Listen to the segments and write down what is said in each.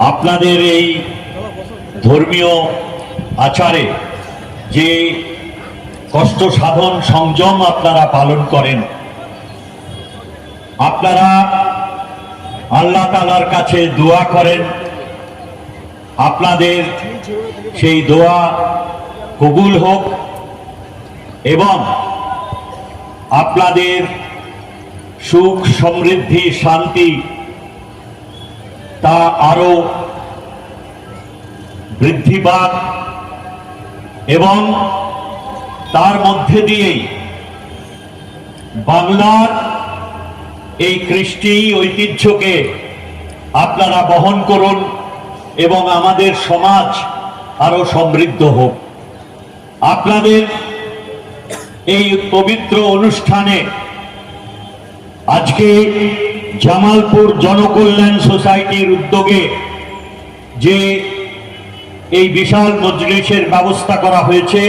আপনাদের এই ধর্মীয় আচারে যে কষ্ট সাধন সংযম আপনারা পালন করেন, আপনারা আল্লাহ তালার কাছে দোয়া করেন, আপনাদের সেই দোয়া কবুল হোক এবং আপনাদের সুখ সমৃদ্ধি, শান্তি তা আরও বৃদ্ধি পাক এবং তার মধ্যে দিয়েই বাংলার এই কৃষ্টি ঐতিহ্যকে আপনারা বহন করুন এবং আমাদের সমাজ আরও সমৃদ্ধ হোক। আপনাদের এই পবিত্র অনুষ্ঠানে আজকে জামালপুর জনকল্যাণ সোসাইটির উদ্যোগে যে এই বিশাল মজলিসের ব্যবস্থা করা হয়েছে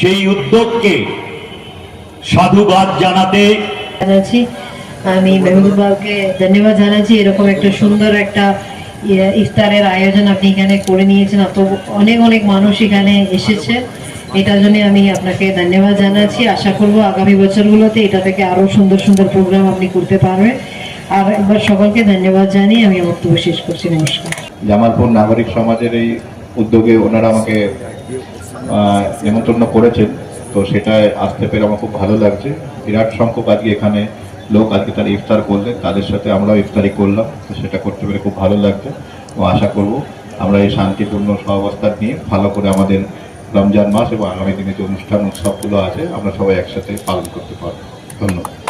সেই উদ্যোগকে সাধুবাদ জানাতে জানাচ্ছি। আমি মেহবুবাকে ধন্যবাদ জানাচ্ছি। এরকম একটা সুন্দর একটা ইয়ে, ইফতারের আয়োজন আপনি এখানে করে নিয়েছেন। এত অনেক অনেক মানুষ এখানে এসেছে। এটার জন্য আমি আপনাকে ধন্যবাদ জানাচ্ছি। আশা করব আগামী বছরগুলোতে এটা থেকে আরও সুন্দর সুন্দর প্রোগ্রাম আপনি করতে পারবেন। আর একবার সকলকে ধন্যবাদ জানিয়ে আমি বক্তব্য শেষ করছি নমস্কার। জামালপুর নাগরিক সমাজের এই উদ্যোগে ওনারা আমাকে আহ, নেমন্তন্ন করেছেন তো সেটায় আসতে পেরে আমার খুব ভালো লাগছে। বিরাট সংখ্যক আজকে এখানে লোক আজকে তারা ইফতার করলেন তাদের সাথে আমরাও ইফতারি করলাম তো সেটা করতে পেরে খুব ভালো লাগছে। ও আশা করব আমরা এই শান্তিপূর্ণ সহাবস্থান নিয়ে ভালো করে আমাদের রমজান মাস এবং আগামী দিনে যে অনুষ্ঠান উৎসবগুলো আছে আমরা সবাই একসাথে পালন করতে পারব। ধন্যবাদ।